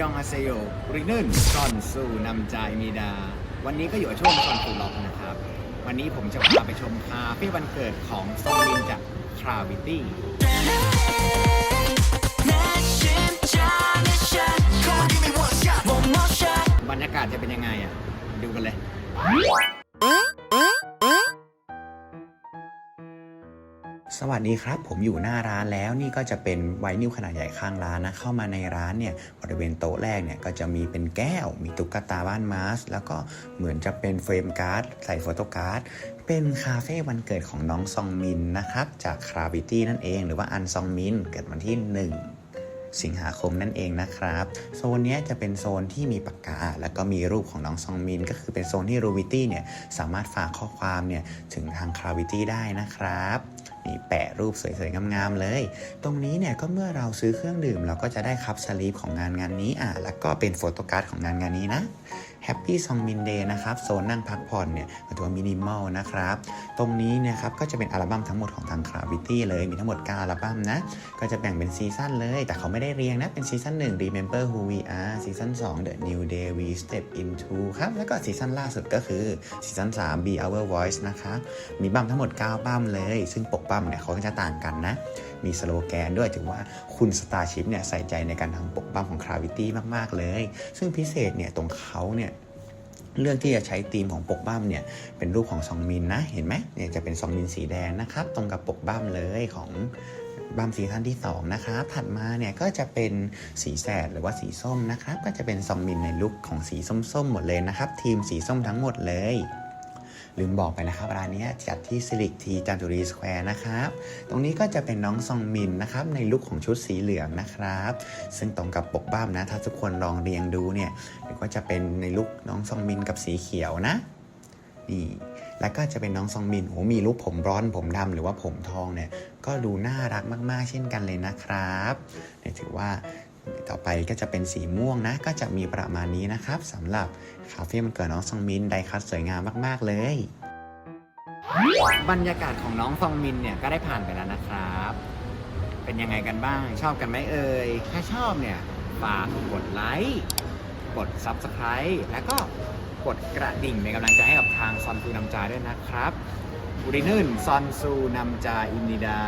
ยองอาเซโยรินึนซอนซูนำใจมีดา วันนี้ก็อยู่ช่วงซอนฟูล็อกนะครับ วันนี้ผมจะพาไปชมคาเฟ่วันเกิดของซองมินจากทราวิตี้บรรยากาศจะเป็นยังไงอะ ดูกันเลย สวัสดีครับ ผมอยู่หน้าร้านแล้วนี่ก็จะเป็นไวนิลขนาดใหญ่ข้างร้านนะ เข้ามาในร้านเนี่ยบริเวณโต๊ะแรกเนี่ยก็จะมีเป็นแก้ว มีตุ๊กตาบ้านมาสแล้วก็เหมือนจะเป็นเฟรมการ์ด ใส่โฟโต้การ์ด เป็นคาเฟ่วันเกิดของน้องซองมินนะครับ จากคราวิตี้นั่นเอง หรือว่าอันซองมินเกิดวันที่ 1สิงหาคมนั่นเองนะครับ โซนนี้จะเป็นโซนที่มีปากกา แล้วก็มีรูปของน้องซองมิน ก็คือเป็นโซนที่รูวิตี้เนี่ยสามารถฝากข้อความเนี่ยถึงทางคราวิตี้ได้นะครับ นี่แปะรูปสวยๆงามๆเลย ตรงนี้เนี่ยก็เมื่อเราซื้อเครื่องดื่ม เราก็จะได้คัพสลีปของงานงานนี้อะแล้วก็เป็นโฟโต้การ์ดของงานงานนี้นะ Happy Song Min Day นะครับโซนนั่งพักผ่อนเนี่ยตัวมินิมอลนะครับ ตรงนี้นี่ยครับก็จะเป็นอัลบั้มทั้งหมดของทาง Gravity เลยมีทั้งหมด 9 อัลบั้มนะ ก็จะแบ่งเป็นซีซั่นเลย แต่เขาไม่ได้เรียงนะ เป็นซีซั่น1 Remember Who We Are ซีซั่น2 The New Day We Step Into ครับ แล้วก็ซีซั่นล่าสุดก็คือซีซั่น3 Be Our Voice นะคะมีบั้มทั้งหมด 9 บั้มเลย ซึ่งปกบั้มเนี่ยเขาก็จะต่างกันนะมีสโลแกนด้วยถือว่าคุณสตาร์ชิพเนี่ยใส่ใจในการทำปกบั้มของ Gravity มาก ๆ เลย ซึ่งพิเศษเนี่ยตรงเขาเนี่ย เลือกที่จะใช้ธีมของปกบ้ามเนี่ยเป็นรูปของซองมินนะ เห็นไหมเนี่ยจะเป็นซองมินสีแดงนะครับ ตรงกับปกบ้ามเลยของบ้ามซีซั่นที่ 2 นะครับ ถัดมาเนี่ยก็จะเป็นสีแสดหรือว่าสีส้มนะครับ ก็จะเป็นซองมินในลุคของสีส้มๆหมดเลยนะครับ ทีมสีส้มทั้งหมดเลย ลืมบอกไปนะครับร้านนี้จัดที่ซิลิกทีจันทุรีสแควร์นะครับ ตรงนี้ก็จะเป็นน้องซองมินนะครับ ในลุคของชุดสีเหลืองนะครับ ซึ่งตรงกับปกบ้ามนะ ถ้าทุกคนลองเรียงดูเนี่ยก็จะเป็นในลุคน้องซองมินกับสีเขียวนะนี่แล้วก็จะเป็นน้องซองมินโอ้มีลุคผมร้อนผมดำหรือว่าผมทองเนี่ย ก็ดูน่ารักมาก ๆ เช่นกันเลยนะครับเนี่ยถือว่า ต่อไปก็จะเป็นสีม่วงนะ ก็จะมีประมาณนี้นะครับสำหรับคาเฟ่มันเกิดน้องซองมินไดคัตสวยงามมากๆเลย บรรยากาศของน้องซองมินเนี่ยก็ได้ผ่านไปแล้วนะครับ เป็นยังไงกันบ้าง ชอบกันไหมเอ่ยถ้าชอบเนี่ยฝากกดไลค์กด Subscribe แล้วก็กดกระดิ่งเป็นกำลังใจให้กับทางซอนซูนำจาด้วยนะครับบุรินึนซอนซูนำจาอินนิดา